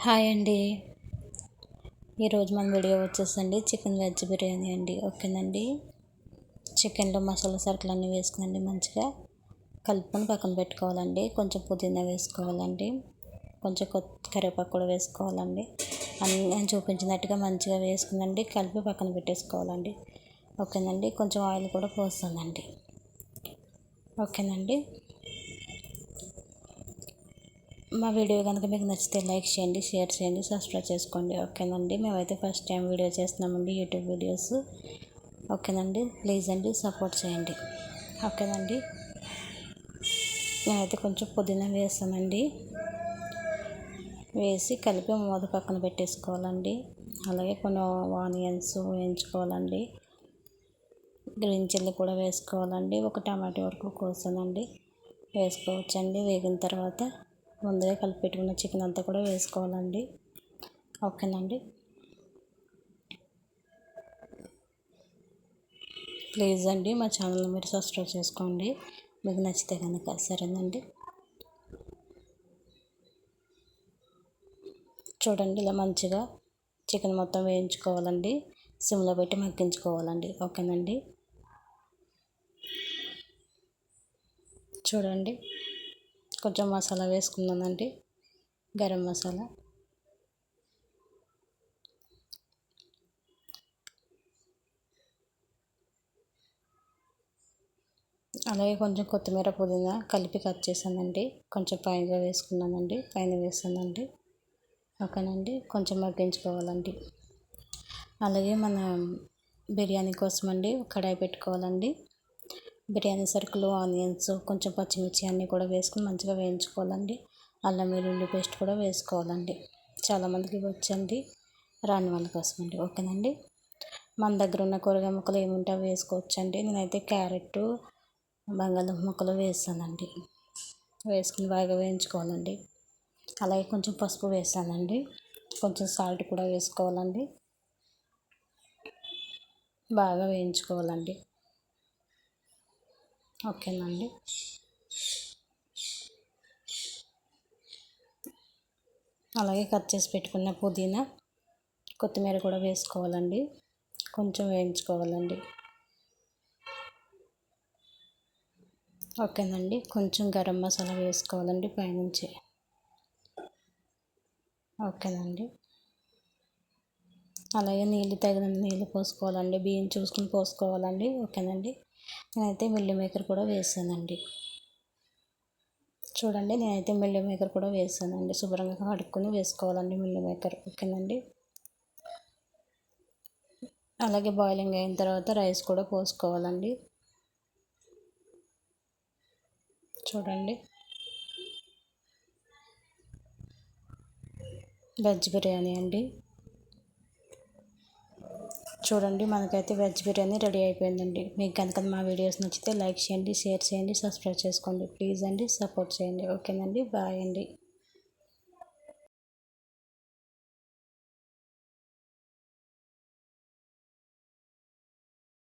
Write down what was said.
Hi అండి. ఈరోజు మన వీడియో వచ్చేసండి చికెన్ వెజ్ బిర్యానీ అండి. ఓకేనండి? చికెన్లో మసాలా సరుకులు అన్నీ వేసుకునండి మంచిగా. కలుపుకొని పక్కన పెట్టుకోవాలండి. కొంచెం పుదీనా వేసుకోవాలండి. కొంచెం కొత్త కరివేపాకు కూడా వేసుకోవాలండి. అన్నీ చూపించినట్టుగా మంచిగా వేసుకునండి. కలిపి పక్కన పెట్టేసుకోవాలండి. ఓకేనండి? కొంచెం ఆయిల్ కూడా పోస్తుందండి. ఓకేనండి? మా వీడియో కనుక మీకు నచ్చితే లైక్ చేయండి షేర్ చేయండి సబ్స్క్రైబ్ చేసుకోండి. ఓకేనండి? మేమైతే ఫస్ట్ టైం వీడియో చేస్తున్నామండి యూట్యూబ్ వీడియోస్ ఓకేనండి? ప్లీజ్ అండి సపోర్ట్ చేయండి. ఓకేనండి? నేనైతే కొంచెం పుదీనా వేస్తానండి వేసి కలిపి మూత పక్కన పెట్టేసుకోవాలండి. అలాగే కొన్ని ఆనియన్స్ వేయించుకోవాలండి. గ్రీన్ చిల్లీ కూడా వేసుకోవాలండి. ఒక టమాటో వరకు కోసానండి. వేసుకోవచ్చండి. వేగిన తర్వాత ముందుగా కలిపి పెట్టుకున్న చికెన్ అంతా కూడా వేసుకోవాలండి. ఓకేనండి. ప్లీజ్ అండి మా ఛానల్ని మీరు సబ్స్క్రైబ్ చేసుకోండి. మీకు నచ్చితే కనుక సరేనండి. చూడండి ఇలా మంచిగా చికెన్ మొత్తం వేయించుకోవాలండి. సిమ్లో పెట్టి మగ్గించుకోవాలండి. ఓకేనండి. చూడండి. కొంచెం మసాలా వేసుకున్నానండి గరం మసాలా. అలాగే కొంచెం కొత్తిమీర పుదీనా కలిపి కట్ చేశానండి కొంచెం పైన వేసుకున్నానండి పైన వేసానండి. ఓకేనండి. కొంచెం మగ్గించుకోవాలండి. అలాగే మన బిర్యానీ కోసం అండి కడాయి పెట్టుకోవాలండి. బిర్యానీ సరుకులు ఆనియన్స్ కొంచెం పచ్చిమిర్చి అన్నీ కూడా వేసుకుని మంచిగా వేయించుకోవాలండి. అల్లం వెల్లుల్లి పేస్ట్ కూడా వేసుకోవాలండి. చాలామందికి వచ్చండి రాని వాళ్ళ కోసం అండి ఓకేనండి? మన దగ్గర ఉన్న కూరగాయ ముక్కలు ఏముంటే అవి వేసుకోవచ్చండి. నేనైతే క్యారెట్ బంగాళదుంప ముక్కలు వేసానండి వేసుకుని బాగా వేయించుకోవాలండి. అలాగే కొంచెం పసుపు వేసానండి కొంచెం సాల్ట్ కూడా వేసుకోవాలండి. బాగా వేయించుకోవాలండి. ఓకేనండి. అలాగే కట్ చేసి పెట్టుకున్న పుదీనా కొత్తిమీర కూడా వేసుకోవాలండి. కొంచెం వేయించుకోవాలండి. ఓకేనండి. కొంచెం గరం మసాలా వేసుకోవాలండి పైనుంచి. ఓకేనండి. అలాగే నీళ్ళు తగినంత నీళ్ళు పోసుకోవాలండి. బియ్యం చూసుకుని పోసుకోవాలండి. ఓకేనండి. నేనైతే మిల్లీ మేకర్ కూడా వేసానండి. చూడండి నేనైతే మిల్లి మేకర్ కూడా వేసానండి. శుభ్రంగా కడుక్కొని వేసుకోవాలండి మిల్లీ మేకర్ ఓకేనండి అలాగే బాయిలింగ్ అయిన తర్వాత రైస్ కూడా పోసుకోవాలండి. చూడండి. వెజ్ బిర్యానీ అండి. చూడండి మనకైతే వెజ్ బిర్యానీ రెడీ అయిపోయిందండి. మీకు కనుక మా వీడియోస్ నచ్చితే లైక్ చేయండి షేర్ చేయండి సబ్స్క్రైబ్ చేసుకోండి. ప్లీజ్ అండి సపోర్ట్ చేయండి. ఓకేనండి బాయ్ అండి.